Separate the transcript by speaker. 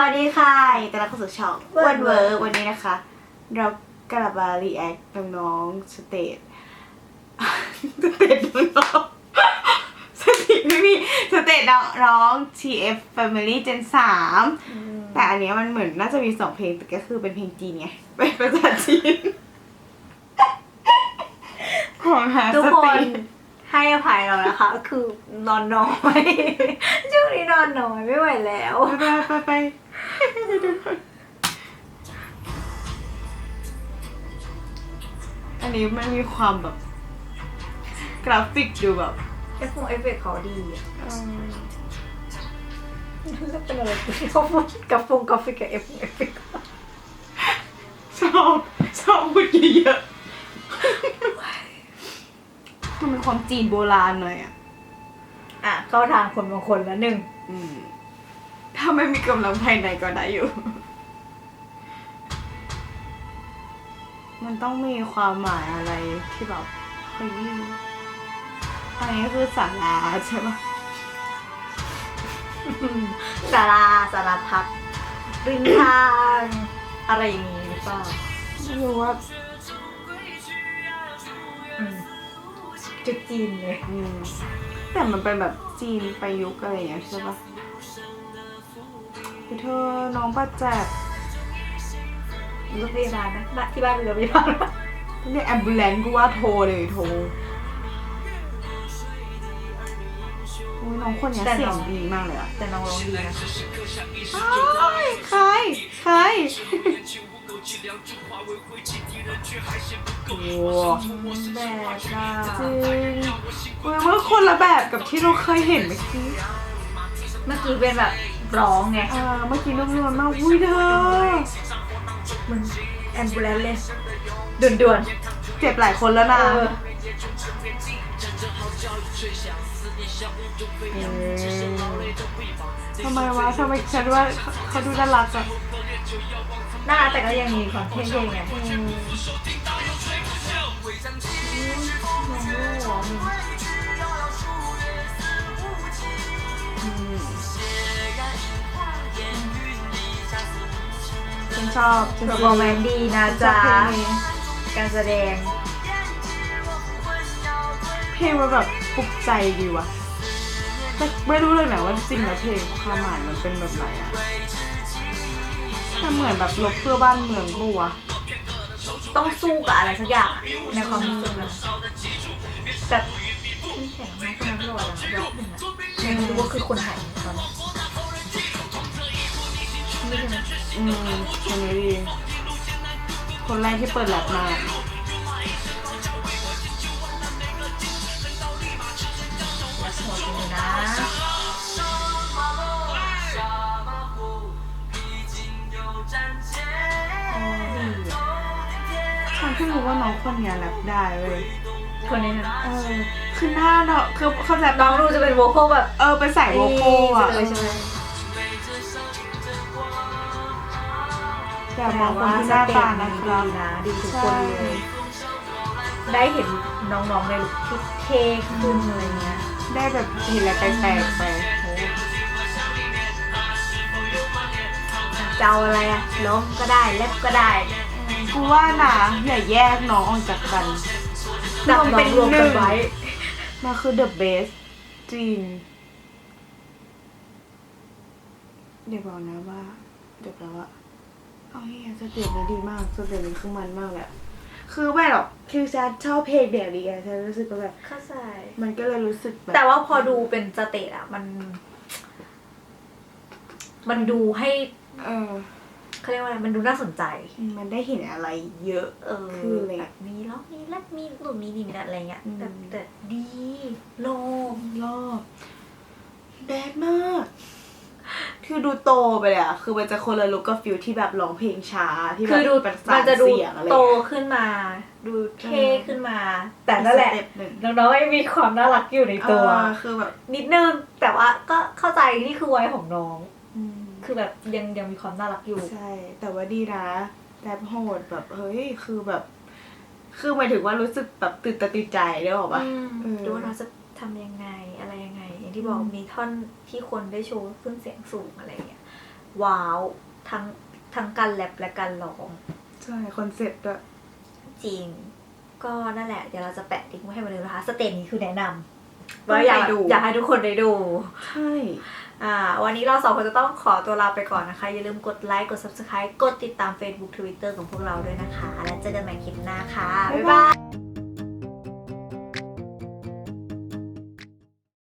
Speaker 1: วัสดีค่ะยินดีต้อนรับเข้าสู่ช่อง
Speaker 2: เวิ
Speaker 1: เวิ
Speaker 2: ร์
Speaker 1: ร์
Speaker 2: ด
Speaker 1: ด
Speaker 2: เวิ
Speaker 1: เวิ
Speaker 2: ร์
Speaker 1: ร์
Speaker 2: ด
Speaker 1: กวันนี้นะคะ เรากลับมารีแอคน้องๆสเตทสเตทน้องๆสเตทไม่มีสเตทน้องๆ TF Family Gen 3 แต่อันเนี้ยมันเหมือนน่าจะมีสองเพลงแต่ก็คือเป็นเพลงจีนไง เป็นภาษาจีน ของหา
Speaker 2: ทุก
Speaker 1: ส
Speaker 2: ค
Speaker 1: ติ
Speaker 2: นให้อภัยเรานะคะ คือนอนน้อย ช่วงนี้นอนน้อยไม่ไหวแล้ว
Speaker 1: ไปไปไป อันนี้มันมีความแบบ กราฟิกดูแบบ
Speaker 2: เอฟเอฟเฟกต์เขาดีอะ
Speaker 1: เอิ่ม
Speaker 2: แล้วเป็นอะไรที่เขาพูดกับฟงกราฟิกกับเอฟเอฟเฟกต์
Speaker 1: ชอบชอบพูดเยอะๆมันเป็นความจีนโบราณหน่อยอะ
Speaker 2: อะ เข้าทางคนบางคนละหนึ่ง
Speaker 1: อืมาไม่มีกำลังภายในก็ได้อยู่ มันต้องมีความหมายอะไรที่แบบเฮ้ยอันนี้คือสาราใช่ปะ
Speaker 2: สาราสาราพักริมทางอะไรอย่างนี้หรือเปล่า
Speaker 1: ไม่รู้ว่า
Speaker 2: อืมจุดจีนเลย
Speaker 1: อืมแต่มันเป็นแบบจีนประยุกต์อะไรอย่างเงี้ยใช่ปะคือ เธอน้องป้าแจก
Speaker 2: รถพยาบาลนะบ้านที่บ้านมีรถพยาบาลปะ
Speaker 1: เรียกแอมบูเลนกูว่าโทรเลยโทรโอ้ยน้องคนเนี้ยเสียงดีมากเลยอะ
Speaker 2: แต่น้องร้องดีนะ
Speaker 1: อ้ายใครใครโอ้
Speaker 2: แบบว่า
Speaker 1: จริงเว้ยว่าคนละแบบกับที่เราเคยเห็นเมื่อกี้
Speaker 2: เมื่อกี้เป็นแบบ ร้องไง
Speaker 1: อ่าเมื่อกี้นุ่มนวลมากอุ้ยเธอ
Speaker 2: มันแอมบูเลนเลยด่วน
Speaker 1: เจ็บหลายคนแล้ว
Speaker 2: ๆ
Speaker 1: นะ
Speaker 2: เออ
Speaker 1: ทำไมวะทำไมฉันว่าเขาดูน่ารักอะ
Speaker 2: น่ารักแต่ก็ยังมีความเท่ๆไง
Speaker 1: ฉันชอบฉัน
Speaker 2: เพอ
Speaker 1: ช
Speaker 2: ร์ฟ
Speaker 1: อ
Speaker 2: อบร์แมนซ์ดีนะ
Speaker 1: ฉั
Speaker 2: จ๊ะ
Speaker 1: นชอบเพลงนี้
Speaker 2: การแสดง
Speaker 1: เพลงมันแบบปลุกใจดีว่ะแต่ไม่รู้เลยนะว่าจริงแล้วเพลงความหมายมันเป็นแบบไหนอะแต่เหมือนแบบลบเพื่อบ้านเมืองปะวะ
Speaker 2: ต้องสู้กับอะไรสักอย่างในความรู้สึกนะแบบที่แข็งมากขนาดนั้นเลยอะยกหนึ่งอะยังไม่รู้ว่าคือคนไทยตอนนี้นี่ใช่ไหม
Speaker 1: อืมเพลงนี้ดี คนแรกที่เปิดแลบมา
Speaker 2: หัวจริงนะ
Speaker 1: ฉันเพิ่งรู้ว่าน้องคนเนี้ยแรปได้เว้ย
Speaker 2: คนนี้นะ
Speaker 1: เออคือหน้าเนาะคือเข้าใจ
Speaker 2: น้
Speaker 1: ปะ
Speaker 2: องดูจะเป็นโวคอลแบบ
Speaker 1: เออเป็นสายโวโก้อะ
Speaker 2: เลยใช่ไหม
Speaker 1: แต่มองคนที่หน้าตานะครับ
Speaker 2: ดีนะดีทุกคนเลยได้เห็นน้องๆในลุคที่เท่ขึ้นอะไรเงี้ย
Speaker 1: ได้แบบเห็นอะไรแปลกๆไป
Speaker 2: โอ้จะเอาอะไรอะร้องก็ได้แรปก็ได้
Speaker 1: กูว่านะอย่าแยกน้องออกจากกัน
Speaker 2: จับน้องรวมกันไว้
Speaker 1: มันคือ the best จริงเดี๋ยวบอกนะว่าเดี๋ยวแปลว่า เอาเฮียสเตจนี้ดีมากสเตจนี้คือมันมากแหลยอะคือไม่หรอกคือฉันชอบเพลงแบบนี้ไงฉันรู้สึกว่าแบบ
Speaker 2: เข้าใจ
Speaker 1: มันก็เลยรู้สึกแบบ
Speaker 2: แต่ว่าพอดูเป็นสเตจอะมัน มันดูให้
Speaker 1: เออ
Speaker 2: เขาเรียกว่าอะไรมันดูน่าสนใจ
Speaker 1: มันได้เห็นอะไรเยอะ
Speaker 2: เออ
Speaker 1: คืออะไร
Speaker 2: แบบมีร้องมีแรปมีหนุนมีนี่มีนั่นอะไรเงี้ย
Speaker 1: อืม
Speaker 2: แต่แต่ดีโลง
Speaker 1: รอบแบดมาก คือดูโตไปเลยอะคือมันจะคนละลุกกับฟิลที่แบบร้องเพลงช้าที่แบบ
Speaker 2: คือดู
Speaker 1: ประสา
Speaker 2: มัน
Speaker 1: น
Speaker 2: จะดู
Speaker 1: เสียงอะไร
Speaker 2: โต
Speaker 1: เงี้ย
Speaker 2: ขึ้นมา ดูเท่
Speaker 1: อืม
Speaker 2: ขึ้นมา แต่นั่นแหละ
Speaker 1: สเต็ปหนึ่ง
Speaker 2: น้องๆไม่มีความน่ารักอยู่ในตัว
Speaker 1: เออคือแบบ
Speaker 2: นิดนึง แต่ว่าก็เข้าใจนี่คือวัยของน้อง
Speaker 1: อืม
Speaker 2: คือแบบยังยังมีความน่ารักอยู่
Speaker 1: ใช่ แต่ว่าดีนะแรปโหดแบบเฮ้ยคือแบบ คือหมายถึงว่ารู้สึกแบบตื่นตาตื่นใจได้หรอกปะ
Speaker 2: อืม
Speaker 1: เออ
Speaker 2: ดูว่าเราจะทำยังไงอะไรยังไง อย่างที่บอก
Speaker 1: อืม
Speaker 2: มีท่อนที่คนได้โชว์ขึ้นเสียงสูงอะไรอย่างเงี้ยว้าวทั้งทั้งการแรปและการร้อง
Speaker 1: ใช่คอนเซ็ปต์ด้วย
Speaker 2: จริง ก็นั่นแหละ เดี๋ยวเราจะแปะลิงก์ไว้ให้มาดูนะคะ สเตจนี้คือแนะนำ
Speaker 1: ต้อง
Speaker 2: ว่าอยาก
Speaker 1: ไปดู
Speaker 2: อยากให้ทุกคนได้ดู
Speaker 1: ใช่
Speaker 2: อ่าวันนี้เราสองคนจะต้องขอตัวลาไปก่อนนะคะ อย่าลืมกดไลค์ กด subscribe กดติดตาม Facebook Twitter ของพวกเราด้วยนะคะ แล้วเจอกันใหม่คลิปหน้าค่ะ บ๊ายบาย